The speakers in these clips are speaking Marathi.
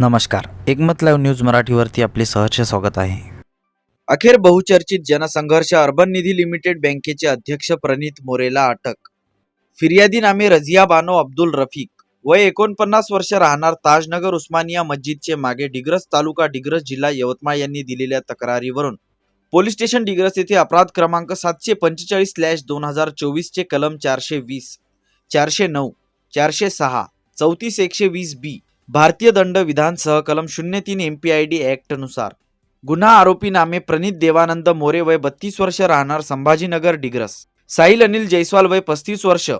नमस्कार. एकमत लाईव्ह न्यूज मराठीवरती आपले सहर्ष स्वागत आहे. अखेर बहुचर्चित जनसंघर्ष अर्बन निधी लिमिटेड बँकेचे अध्यक्ष प्रणित मोरेला अटक. फिर्यादी नामे रझिया बानो अब्दुल रफिक वय एकोणपन्नास वर्ष राहणार ताजनगर उस्मानिया मस्जिदचे मागे डिग्रस तालुका डिग्रस जिल्हा यवतमाळ यांनी दिलेल्या तक्रारीवरून पोलीस स्टेशन डिग्रस येथे अपराध क्रमांक सातशे पंचेचाळीस स्लॅश दोन हजार चोवीसचे कलम चारशे वीस चारशे नऊ चारशे सहा चौतीस एकशे वीस बी भारतीय दंड विधानसह कलम शून्य तीन एम पी आय डी ॲक्टनुसार गुन्हा आरोपी नामे प्रणित देवानंद मोरे वय बत्तीस वर्ष राहणार संभाजीनगर डिग्रस. साहिल अनिल जयस्वाल वय पस्तीस वर्ष.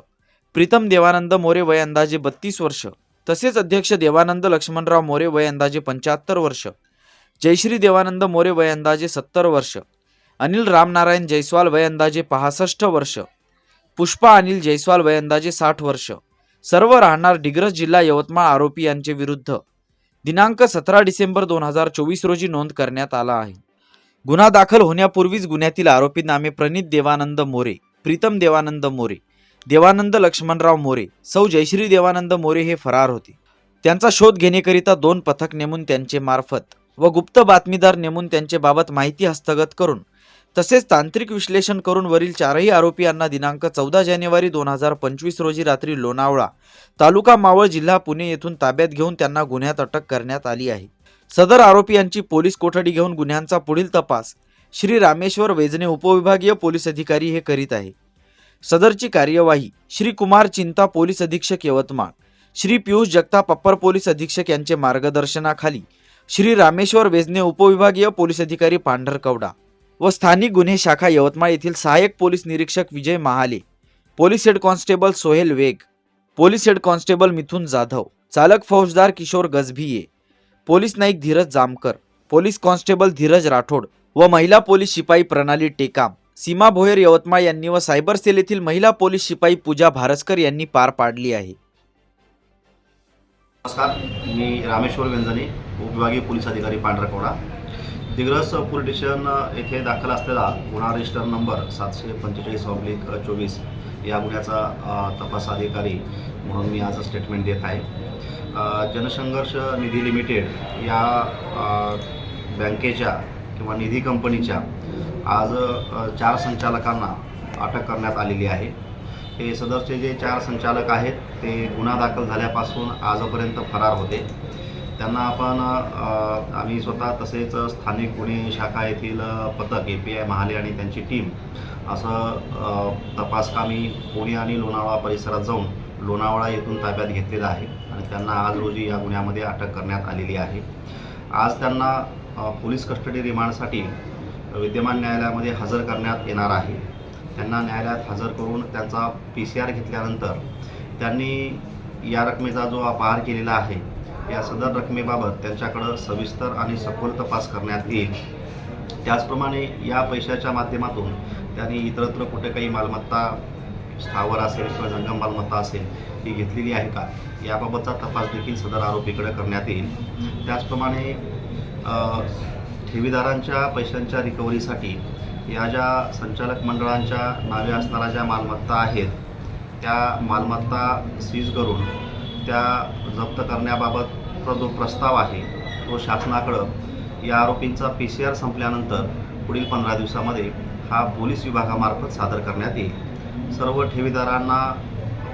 प्रीतम देवानंद मोरे वय अंदाजे बत्तीस वर्ष. तसेच अध्यक्ष देवानंद लक्ष्मणराव मोरे वय अंदाजे पंच्याहत्तर वर्ष. जयश्री देवानंद मोरे वय अंदाजे सत्तर वर्ष. अनिल रामनारायण जयस्वाल वय अंदाजे पासष्ट वर्ष. पुष्पा अनिल जयस्वाल वय अंदाजे साठ वर्ष. सर्व राहणार डिग्रस जिल्हा यवतमाळ आरोपी यांचे विरुद्ध. दिनांक सतरा डिसेंबर दोन हजार चोवीस रोजी नोंद करण्यात आला आहे. गुन्हा दाखल होण्यापूर्वीच गुन्ह्यातील आरोपी नामे प्रणित देवानंद मोरे प्रीतम देवानंद मोरे देवानंद लक्ष्मणराव मोरे सौ जयश्री देवानंद मोरे हे फरार होते. त्यांचा शोध घेण्याकरिता दोन पथक नेमून त्यांचे मार्फत व गुप्त बातमीदार नेमून त्यांचे बाबत माहिती हस्तगत करून तसेच तांत्रिक विश्लेषण करून वरील चारही आरोपी यांना दिनांक चौदा जानेवारी दोन हजार पंचवीस रोजी रात्री लोणावळा तालुका मावळ जिल्हा पुणे येथून ताब्यात घेऊन त्यांना गुन्ह्यात अटक करण्यात आली आहे. सदर आरोपी यांची पोलीस कोठडी घेऊन गुन्ह्यांचा पुढील तपास श्री रामेश्वर वेजने उपविभागीय पोलीस अधिकारी हे करीत आहे. सदरची कार्यवाही श्री कुमार चिंता पोलीस अधीक्षक यवतमाळ श्री पियुष जगताप अप्पर पोलीस अधीक्षक यांचे मार्गदर्शनाखाली श्री रामेश्वर वेजने उपविभागीय पोलीस अधिकारी पांढरकवडा व स्थानिक गुन्हे शाखा यवतमाळ येथील सहाय्यक पोलीस निरीक्षक Vijay Mahale police head constable Sohel Beg police head constable Mithun Jadhav चालक फौजदार Kishor Gajbhiye police Naik Dhiraj Jamkar police constable Dhiraj Rathod व महिला पोलीस शिपाई प्रणाली टेकाम सीमा भोयर यवतमाळ यांनी व सायबर सेल येथील महिला पोलीस शिपाई पूजा भारसकर यांनी पार पाडली आहे. नमस्कार मी रामेश्वर व्यंजने उपविभागीय पोलीस अधिकारी पांढरकवडा. दिग्रस पोलीस स्टेशन येथे दाखल असलेला गुन्हा रजिस्टर नंबर सातशे पंचेचाळीस ऑब्लिक चोवीस या गुन्ह्याचा तपास अधिकारी म्हणून मी आज स्टेटमेंट देत आहे. जनसंघर्ष निधी लिमिटेड या बँकेच्या किंवा निधी कंपनीच्या आज चार संचालकांना अटक करण्यात आलेली आहे. हे सदरचे जे चार संचालक आहेत ते गुन्हा दाखल झाल्यापासून आजपर्यंत फरार होते. त्यांना आपण आम्ही स्वतः तसेच स्थानिक गुन्हे शाखा येथील पथक ए पी आय महाले आणि त्यांची टीम असं तपासकामी पुणे आणि लोणावळा परिसरात जाऊन लोणावळा येथून ताब्यात घेतलेलं आहे आणि त्यांना आज रोजी या गुन्ह्यामध्ये अटक करण्यात आलेली आहे. आज त्यांना पोलीस कस्टडी रिमांडसाठी विद्यमान न्यायालयामध्ये हजर करण्यात येणार आहे. त्यांना न्यायालयात हजर करून त्यांचा पी सी आर घेतल्यानंतर त्यांनी या रकमेचा जो अपहार केलेला आहे या सदर रकमेबाबत त्यांच्याकडं सविस्तर आणि सखोल तपास करण्यात येईल. त्याचप्रमाणे या पैशाच्या माध्यमातून त्यांनी इतरत्र कुठे काही मालमत्ता स्थावर असेल किंवा जंगम मालमत्ता असेल ही घेतलेली आहे का? याबाबतचा तपास देखील सदर आरोपीकडे करण्यात येईल. त्याचप्रमाणे ठेवीदारांच्या पैशांच्या रिकव्हरीसाठी या ज्या संचालक मंडळांच्या नावे असणाऱ्या ज्या मालमत्ता आहेत त्या मालमत्ता सीज करून त्या जप्त करण्याबाबतचा जो प्रस्ताव आहे तो शासनाकडं या आरोपींचा पी सी आर संपल्यानंतर पुढील पंधरा दिवसामध्ये हा पोलीस विभागामार्फत सादर करण्यात येईल. सर्व ठेवीदारांना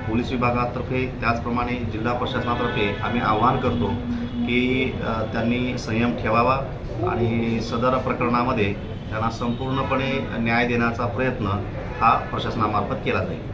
पोलीस विभागातर्फे त्याचप्रमाणे जिल्हा प्रशासनातर्फे आम्ही आवाहन करतो की त्यांनी संयम ठेवावा आणि सदर प्रकरणामध्ये त्यांना संपूर्णपणे न्याय देण्याचा प्रयत्न हा प्रशासनामार्फत केला जाईल.